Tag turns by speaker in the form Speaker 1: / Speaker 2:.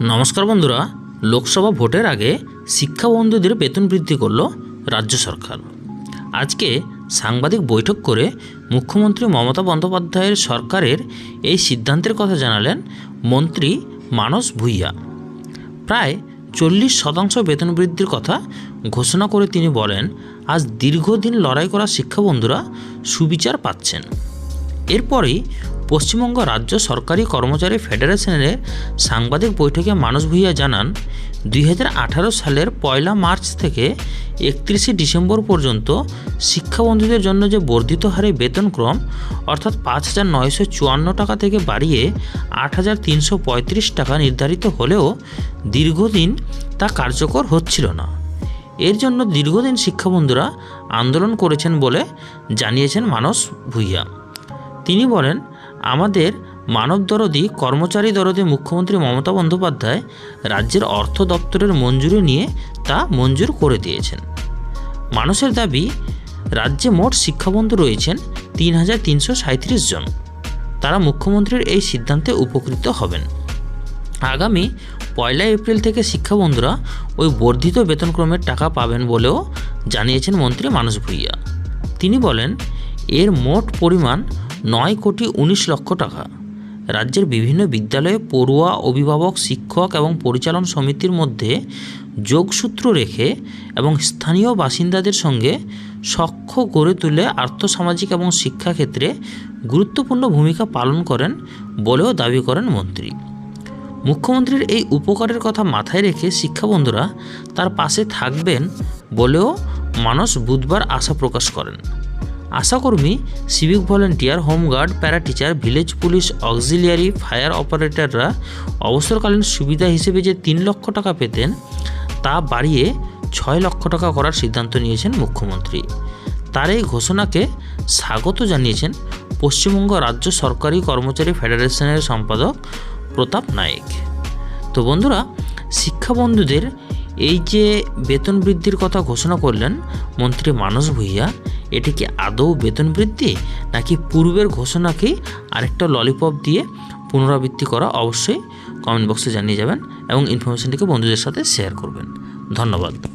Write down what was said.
Speaker 1: নমস্কার বন্ধুরা, লোকসভা ভোটের আগে শিক্ষাবন্ধুদের বেতন বৃদ্ধি করল রাজ্য সরকার। আজকে সাংবাদিক বৈঠক করে মুখ্যমন্ত্রী মমতা বন্দ্যোপাধ্যায়ের সরকারের এই সিদ্ধান্তের কথা জানালেন মন্ত্রী মানস ভূঁইয়া। প্রায় চল্লিশ শতাংশ বেতন বৃদ্ধির কথা ঘোষণা করে তিনি বলেন, আজ দীর্ঘদিন লড়াই করা শিক্ষাবন্ধুরা সুবিচার পাচ্ছেন। এরপরেই পশ্চিমবঙ্গ রাজ্য সরকারি কর্মচারী ফেডারেশনের সাংবাদিক বৈঠকে মানস ভূঁইয়া জানান, দুই হাজার আঠারো সালের পয়লা মার্চ থেকে একত্রিশে ডিসেম্বর পর্যন্ত শিক্ষাবন্ধুদের জন্য যে বর্ধিত হারে বেতনক্রম অর্থাৎ পাঁচ হাজার নয়শো চুয়ান্ন টাকা থেকে বাড়িয়ে আট হাজার তিনশো পঁয়ত্রিশ টাকা নির্ধারিত হলেও দীর্ঘদিন তা কার্যকর হচ্ছিল না। এর জন্য দীর্ঘদিন শিক্ষাবন্ধুরা আন্দোলন করেছেন বলে জানিয়েছেন মানস ভূঁইয়া। তিনি বলেন আমাদের মানব দরদি, কর্মচারী দরদি মুখ্যমন্ত্রী মমতা বন্দ্যোপাধ্যায় রাজ্যের অর্থ দপ্তরের মঞ্জুরি নিয়ে তা মঞ্জুর করে দিয়েছেন। মানুষের দাবি, রাজ্যে মোট শিক্ষাবন্ধু রয়েছেন তিন হাজার তিনশো সাঁত্রিশ জন। তারা মুখ্যমন্ত্রীর এই সিদ্ধান্তে উপকৃত হবেন। আগামী পয়লা এপ্রিল থেকে শিক্ষাবন্ধুরা ওই বর্ধিত বেতনক্রমের টাকা পাবেন বলেও জানিয়েছেন মন্ত্রী মানস ভূঁইয়া। তিনি বলেন, এর মোট পরিমাণ নয় কোটি উনিশ লক্ষ টাকা। রাজ্যের বিভিন্ন বিদ্যালয়ে পড়ুয়া, অভিভাবক, শিক্ষক এবং পরিচালন সমিতির মধ্যে যোগসূত্র রেখে এবং স্থানীয় বাসিন্দাদের সঙ্গে সখ্য গড়ে তুলে আর্থসামাজিক এবং শিক্ষাক্ষেত্রে গুরুত্বপূর্ণ ভূমিকা পালন করেন বলেও দাবি করেন মন্ত্রী। মুখ্যমন্ত্রীর এই উপকারের কথা মাথায় রেখে শিক্ষাবন্ধুরা তার পাশে থাকবেন বলেও মানস বুধবার আশা প্রকাশ করেন। আশাকর্মী civic volunteer home guard para teacher village police auxiliary fire অপারেটররা অবসরকালীন সুবিধা হিসেবে যে তিন লক্ষ টাকা পেতেন, তা বাড়িয়ে ছয় লক্ষ টাকা করার সিদ্ধান্ত নিয়েছেন মুখ্যমন্ত্রী। তার এই ঘোষণাকে স্বাগত জানিয়েছেন পশ্চিমবঙ্গ রাজ্য সরকারি কর্মচারী ফেডারেশনের সম্পাদক প্রতাপ নায়েক। তো বন্ধুরা শিক্ষাবন্ধুদের এই যে বেতন বৃদ্ধির কথা ঘোষণা করলেন মন্ত্রী মানস ভূঁইয়া, এটি কি আদৌ বেতন বৃদ্ধি নাকি পূর্বের ঘোষণাকে আরেকটা ললিপপ দিয়ে পুনরাবৃত্তি করা অবশ্যই কমেন্ট বক্সে জানিয়ে যাবেন এবং ইনফরমেশনটিকে বন্ধুদের সাথে শেয়ার করবেন। ধন্যবাদ।